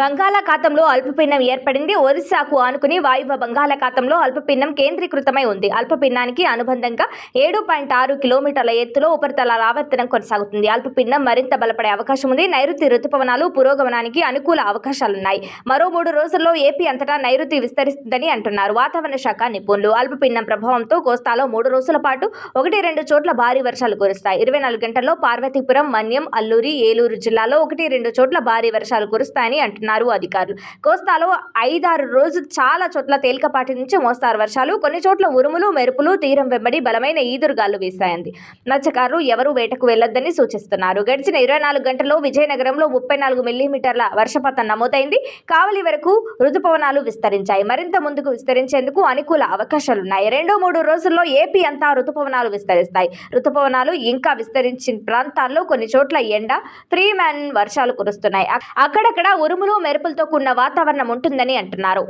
బంగాళాఖాతంలో అల్పపీండం ఏర్పడింది. ఒరిస్సాకు ఆనుకుని వాయువ్య బంగాళాఖాతంలో అల్పపీండం కేంద్రీకృతమై ఉంది. అల్పపిండానికి అనుబంధంగా ఏడు పాయింట్ ఆరు కిలోమీటర్ల ఎత్తులో ఉపరితల ఆవర్తనం కొనసాగుతుంది. అల్పపీడనం మరింత బలపడే అవకాశం ఉంది. నైరుతి రుతుపవనాలు పురోగమనానికి అనుకూల అవకాశాలున్నాయి. మరో మూడు రోజుల్లో ఏపీ అంతటా నైరుతి విస్తరిస్తుందని అంటున్నారు. వాతావరణ శాఖ నిపుణులు. అల్పపీడనం ప్రభావంతో కోస్తాలో మూడు రోజుల పాటు ఒకటి రెండు చోట్ల భారీ వర్షాలు కురుస్తాయి. ఇరవై నాలుగు గంటల్లో పార్వతీపురం మన్యం అల్లూరి ఏలూరు జిల్లాలో ఒకటి రెండు చోట్ల భారీ వర్షాలు కురుస్తాయని అంటున్నారు. అధికారులు. కోస్తాలో ఐదారు రోజులు చాలా చోట్ల తేలికపాటి నుంచి మోస్తారు వర్షాలు. కొన్ని చోట్ల ఉరుములు మెరుపులు తీరం వెంబడి బలమైన ఈదురుగాలు వీశాయంది. మత్స్యకారులు ఎవరు వేటకు వెళ్ళొద్దని సూచిస్తున్నారు. గడిచిన ఇరవై నాలుగు గంటల్లో విజయనగరంలో ముప్పై నాలుగు మిల్లీమీటర్ల వర్షపాతం నమోదైంది. కావలి వరకు రుతుపవనాలు విస్తరించాయి. మరింత ముందుకు విస్తరించేందుకు అనుకూల అవకాశాలున్నాయి. రెండో మూడు రోజుల్లో ఏపీ అంతా రుతుపవనాలు విస్తరిస్తాయి. రుతుపవనాలు ఇంకా విస్తరించిన ప్రాంతాల్లో కొన్ని చోట్ల ఎండ త్రీ మ్యాన్ వర్షాలు కురుస్తున్నాయి. అక్కడక్కడ ఉరుములు ఉరుములు మెరుపులతో కూడిన వాతావరణం ఉంటుందని అంటున్నారు.